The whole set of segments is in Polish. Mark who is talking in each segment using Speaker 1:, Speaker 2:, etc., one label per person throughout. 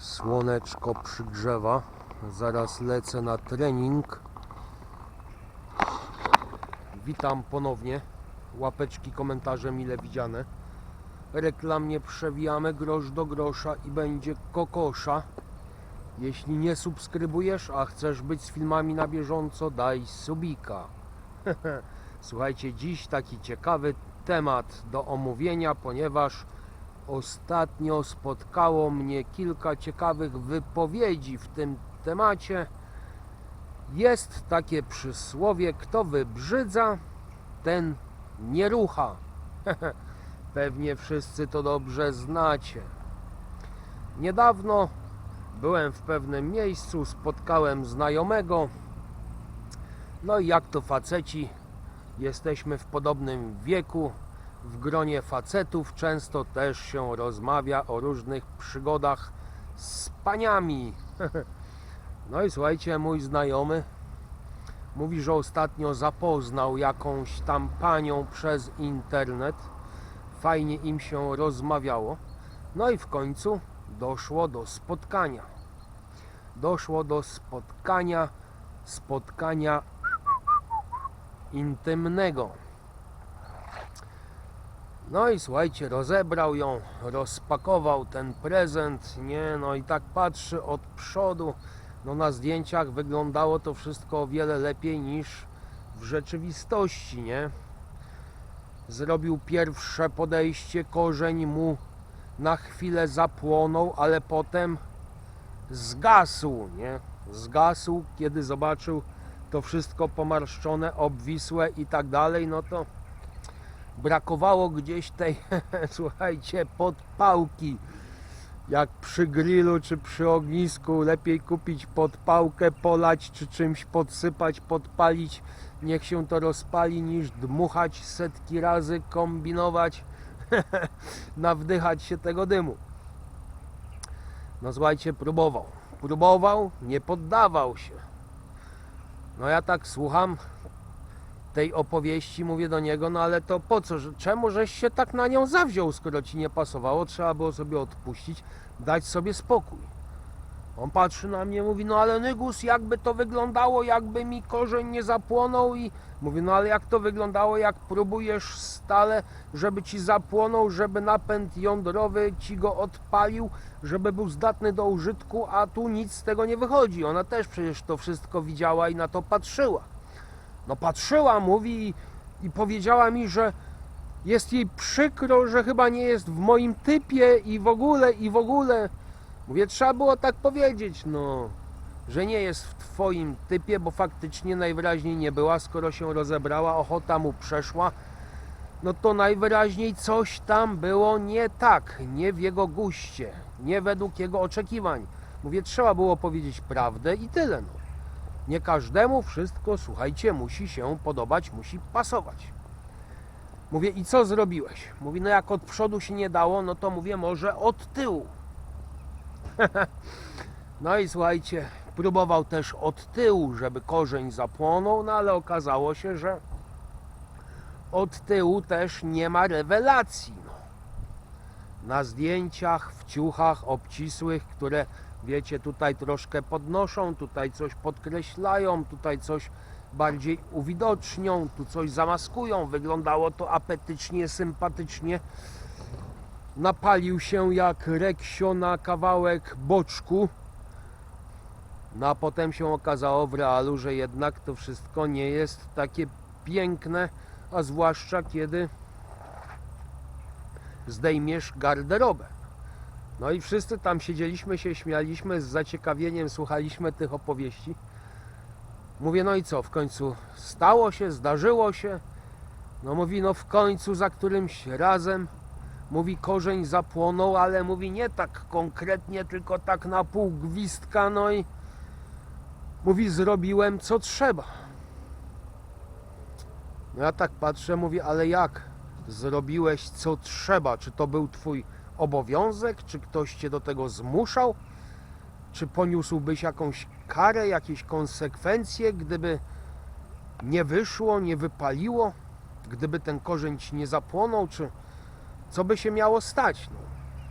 Speaker 1: Słoneczko przygrzewa. Zaraz lecę na trening. Witam ponownie. Łapeczki, komentarze mile widziane. Reklamnie przewijamy grosz do grosza i będzie kokosza. Jeśli nie subskrybujesz, a chcesz być z filmami na bieżąco, daj subika. Słuchajcie, dziś taki ciekawy temat do omówienia, ponieważ ostatnio spotkało mnie kilka ciekawych wypowiedzi w tym temacie. Jest takie przysłowie, kto wybrzydza, ten nie rucha. Pewnie wszyscy to dobrze znacie. Niedawno byłem w pewnym miejscu, spotkałem znajomego. No i jak to faceci, jesteśmy w podobnym wieku. W gronie facetów często też się rozmawia o różnych przygodach z paniami. No i słuchajcie, mój znajomy mówi, że ostatnio zapoznał jakąś tam panią przez internet. Fajnie im się rozmawiało. No i w końcu doszło do spotkania. Doszło do spotkania, spotkania intymnego. No i słuchajcie, rozebrał ją, rozpakował ten prezent, nie, no i tak patrzy od przodu. No na zdjęciach wyglądało to wszystko o wiele lepiej niż w rzeczywistości, nie? Zrobił pierwsze podejście, korzeń mu na chwilę zapłonął, ale potem zgasł, nie? Zgasł, kiedy zobaczył to wszystko pomarszczone, obwisłe i tak dalej, no to brakowało gdzieś tej, słuchajcie, podpałki. Jak przy grillu czy przy ognisku, lepiej kupić podpałkę, polać czy czymś podsypać, podpalić. Niech się to rozpali, niż dmuchać setki razy, kombinować, nawdychać się tego dymu. No słuchajcie, próbował. Próbował, nie poddawał się. No ja tak słucham tej opowieści, mówię do niego, no ale to po co, czemu żeś się tak na nią zawziął, skoro ci nie pasowało, trzeba było sobie odpuścić, dać sobie spokój. On patrzy na mnie, mówi, no ale Nygus, jakby to wyglądało, jakby mi korzeń nie zapłonął i mówi, no ale jak to wyglądało, jak próbujesz stale, żeby ci zapłonął, żeby napęd jądrowy ci go odpalił, żeby był zdatny do użytku, a tu nic z tego nie wychodzi. Ona też przecież to wszystko widziała i na to patrzyła. No patrzyła, mówi i, i powiedziała mi, że jest jej przykro, że chyba nie jest w moim typie i w ogóle, i w ogóle. Mówię, trzeba było tak powiedzieć, no, że nie jest w twoim typie, bo faktycznie najwyraźniej nie była, skoro się rozebrała, ochota mu przeszła, no to najwyraźniej coś tam było nie tak, nie w jego guście, nie według jego oczekiwań. Mówię, trzeba było powiedzieć prawdę i tyle, no. Nie każdemu wszystko, słuchajcie, musi się podobać, musi pasować. Mówię, i co zrobiłeś? Mówi, no jak od przodu się nie dało, no to mówię, może od tyłu. no i słuchajcie, próbował też od tyłu, żeby korzeń zapłonął, no ale okazało się, że od tyłu też nie ma rewelacji. No. Na zdjęciach, w ciuchach obcisłych, które wiecie, tutaj troszkę podnoszą, tutaj coś podkreślają, tutaj coś bardziej uwidocznią, tu coś zamaskują. Wyglądało to apetycznie, sympatycznie. Napalił się jak reksio na kawałek boczku. No a potem się okazało w realu, że jednak to wszystko nie jest takie piękne, a zwłaszcza kiedy zdejmiesz garderobę. No i wszyscy tam siedzieliśmy, się śmialiśmy, z zaciekawieniem słuchaliśmy tych opowieści. Mówię, no i co, w końcu stało się, zdarzyło się. No mówi, no w końcu za którymś razem, mówi, korzeń zapłonął, ale mówi nie tak konkretnie, tylko tak na pół gwizdka, no i mówi, zrobiłem co trzeba. No ja tak patrzę, mówię, ale jak zrobiłeś co trzeba? Czy to był twój obowiązek? Czy ktoś cię do tego zmuszał? Czy poniósłbyś jakąś karę, jakieś konsekwencje, gdyby nie wyszło, nie wypaliło? Gdyby ten korzeń nie zapłonął? Czy co by się miało stać? No,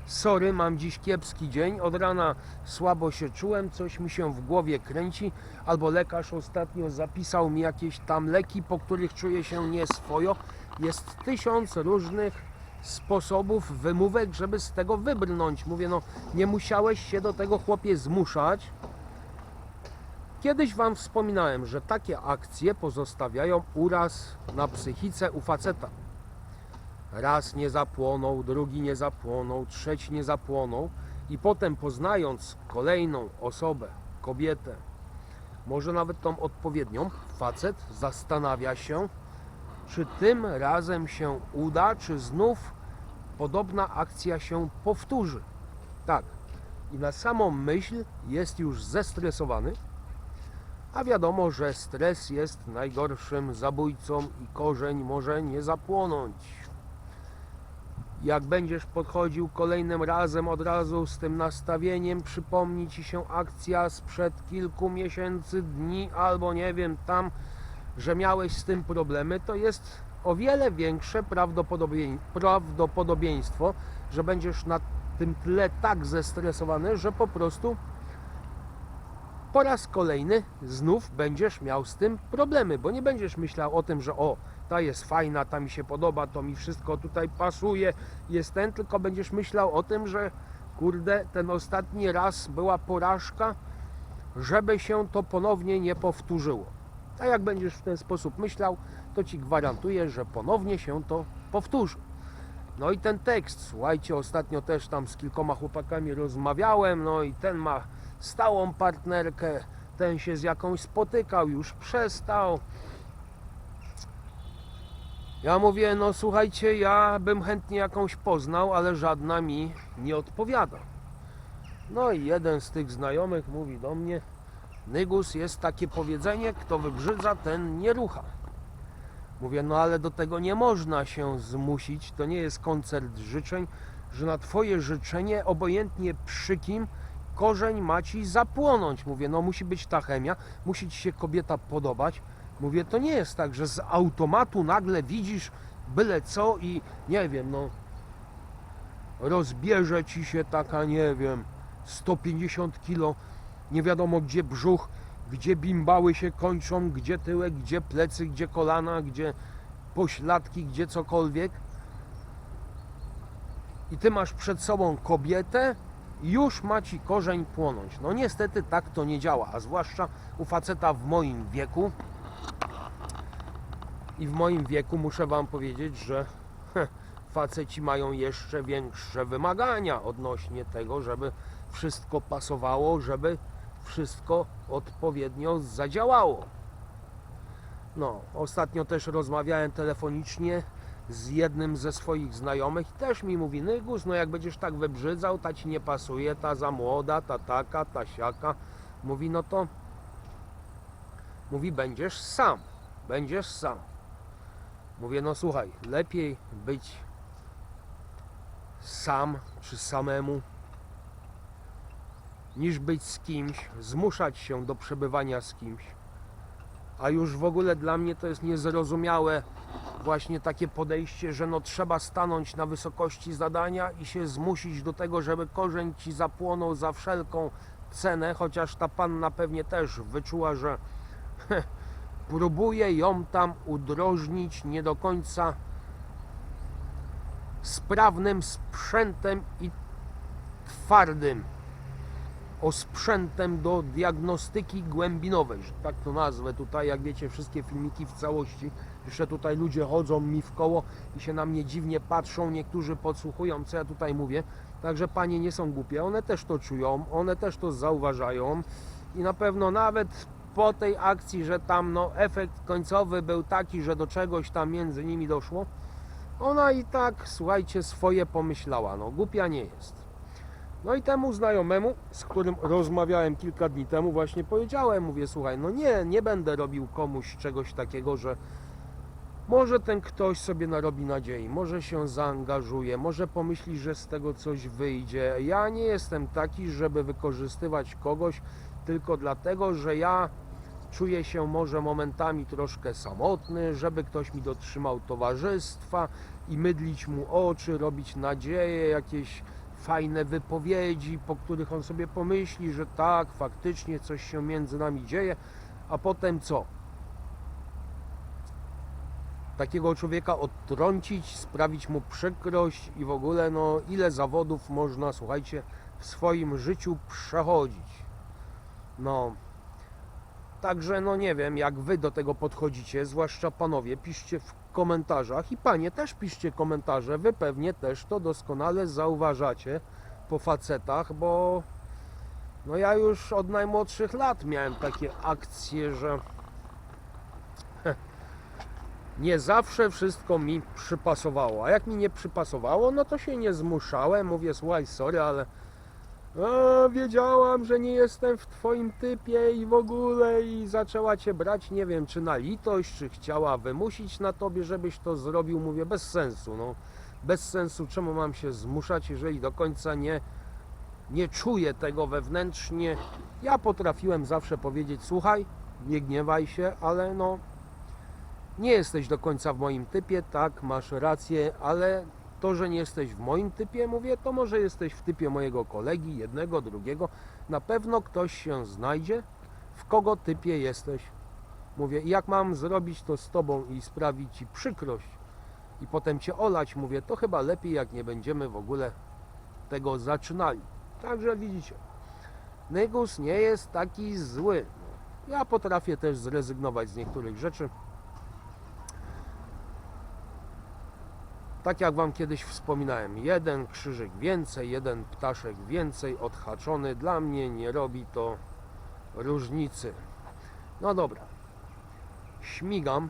Speaker 1: Sorry, mam dziś kiepski dzień. Od rana słabo się czułem, coś mi się w głowie kręci. Albo lekarz ostatnio zapisał mi jakieś tam leki, po których czuję się nieswojo. Jest tysiąc różnych sposobów, wymówek, żeby z tego wybrnąć. Mówię, no nie musiałeś się do tego chłopie zmuszać. Kiedyś Wam wspominałem, że takie akcje pozostawiają uraz na psychice u faceta. Raz nie zapłonął, drugi nie zapłonął, trzeci nie zapłonął i potem poznając kolejną osobę, kobietę, może nawet tą odpowiednią, facet zastanawia się, czy tym razem się uda, czy znów podobna akcja się powtórzy. Tak. I na samą myśl jest już zestresowany, a wiadomo, że stres jest najgorszym zabójcą i korzeń może nie zapłonąć. Jak będziesz podchodził kolejnym razem od razu z tym nastawieniem, przypomni ci się akcja sprzed kilku miesięcy, dni albo nie wiem tam, że miałeś z tym problemy, to jest o wiele większe prawdopodobieństwo, że będziesz na tym tle tak zestresowany, że po prostu po raz kolejny znów będziesz miał z tym problemy, bo nie będziesz myślał o tym, że o, ta jest fajna, ta mi się podoba, to mi wszystko tutaj pasuje, jest ten, tylko będziesz myślał o tym, że kurde, ten ostatni raz była porażka, żeby się to ponownie nie powtórzyło. A jak będziesz w ten sposób myślał, to ci gwarantuję, że ponownie się to powtórzy. No i ten tekst, słuchajcie, ostatnio też tam z kilkoma chłopakami rozmawiałem, no i ten ma stałą partnerkę, ten się z jakąś spotykał, już przestał. Ja mówię, no słuchajcie, ja bym chętnie jakąś poznał, ale żadna mi nie odpowiada. No i jeden z tych znajomych mówi do mnie, Nygus, jest takie powiedzenie, kto wybrzydza, ten nie rucha. Mówię, no ale do tego nie można się zmusić, to nie jest koncert życzeń, że na twoje życzenie, obojętnie przy kim, korzeń ma ci zapłonąć. Mówię, no musi być ta chemia, musi ci się kobieta podobać. Mówię, to nie jest tak, że z automatu nagle widzisz byle co i nie wiem, no rozbierze ci się taka, nie wiem, 150 kilo, nie wiadomo gdzie brzuch, gdzie bimbały się kończą, gdzie tyłek, gdzie plecy, gdzie kolana, gdzie pośladki, gdzie cokolwiek. I ty masz przed sobą kobietę, już ma ci korzeń płonąć. No niestety tak to nie działa, a zwłaszcza u faceta w moim wieku. I w moim wieku muszę wam powiedzieć, że heh, faceci mają jeszcze większe wymagania odnośnie tego, żeby wszystko pasowało, żeby wszystko odpowiednio zadziałało. No, ostatnio też rozmawiałem telefonicznie z jednym ze swoich znajomych i też mi mówi, Nygus, no jak będziesz tak wybrzydzał, ta ci nie pasuje, ta za młoda, ta taka, ta siaka. Mówi, no to mówi, będziesz sam, będziesz sam. Mówię, no słuchaj, lepiej być sam czy samemu, niż być z kimś, zmuszać się do przebywania z kimś. A już w ogóle dla mnie to jest niezrozumiałe właśnie takie podejście, że no trzeba stanąć na wysokości zadania i się zmusić do tego, żeby korzeń ci zapłonął za wszelką cenę, chociaż ta panna pewnie też wyczuła, że próbuje ją tam udrożnić nie do końca sprawnym sprzętem i twardym osprzętem do diagnostyki głębinowej, że tak to nazwę tutaj, jak wiecie, wszystkie filmiki w całości. Jeszcze tutaj ludzie chodzą mi w koło i się na mnie dziwnie patrzą, niektórzy podsłuchują, co ja tutaj mówię. Także panie nie są głupie, one też to czują, one też to zauważają i na pewno nawet po tej akcji, że tam no, efekt końcowy był taki, że do czegoś tam między nimi doszło, ona i tak, słuchajcie, swoje pomyślała. No, głupia nie jest. No i temu znajomemu, z którym rozmawiałem kilka dni temu, właśnie powiedziałem, mówię, słuchaj, no nie, nie będę robił komuś czegoś takiego, że może ten ktoś sobie narobi nadziei, może się zaangażuje, może pomyśli, że z tego coś wyjdzie. Ja nie jestem taki, żeby wykorzystywać kogoś tylko dlatego, że ja czuję się może momentami troszkę samotny, żeby ktoś mi dotrzymał towarzystwa i mydlić mu oczy, robić nadzieje, jakieś fajne wypowiedzi, po których on sobie pomyśli, że tak, faktycznie coś się między nami dzieje, a potem co? Takiego człowieka odtrącić, sprawić mu przykrość i w ogóle, no ile zawodów można, słuchajcie, w swoim życiu przechodzić. No, Także no nie wiem, jak wy do tego podchodzicie, zwłaszcza panowie, piszcie w komentarzach i panie też piszcie komentarze, wy pewnie też to doskonale zauważacie po facetach, bo no ja już od najmłodszych lat miałem takie akcje, że nie zawsze wszystko mi przypasowało, a jak mi nie przypasowało, no to się nie zmuszałem, mówię słuchaj, sorry, ale a, wiedziałam, że nie jestem w twoim typie i w ogóle i zaczęła cię brać, nie wiem, czy na litość, czy chciała wymusić na tobie, żebyś to zrobił, mówię, bez sensu, no. Bez sensu, czemu mam się zmuszać, jeżeli do końca nie, nie czuję tego wewnętrznie. Ja potrafiłem zawsze powiedzieć, słuchaj, nie gniewaj się, ale no, nie jesteś do końca w moim typie, tak, masz rację, ale to, że nie jesteś w moim typie, mówię, to może jesteś w typie mojego kolegi, jednego, drugiego. Na pewno ktoś się znajdzie, w kogo typie jesteś. Mówię, jak mam zrobić to z tobą i sprawić ci przykrość i potem cię olać, mówię, to chyba lepiej, jak nie będziemy w ogóle tego zaczynali. Także widzicie, Nygus nie jest taki zły. Ja potrafię też zrezygnować z niektórych rzeczy. Tak jak Wam kiedyś wspominałem, jeden krzyżyk więcej, jeden ptaszek więcej odhaczony. Dla mnie nie robi to różnicy. No dobra. Śmigam.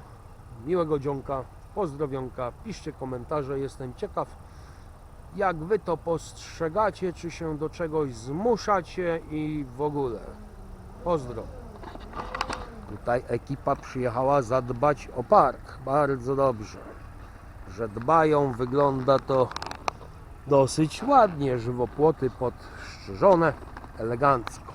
Speaker 1: Miłego dzionka. Pozdrowionka. Piszcie komentarze. Jestem ciekaw, jak Wy to postrzegacie, czy się do czegoś zmuszacie i w ogóle. Pozdro. Tutaj ekipa przyjechała zadbać o park. Bardzo dobrze że dbają, wygląda to dosyć ładnie, żywopłoty podstrzyżone, elegancko.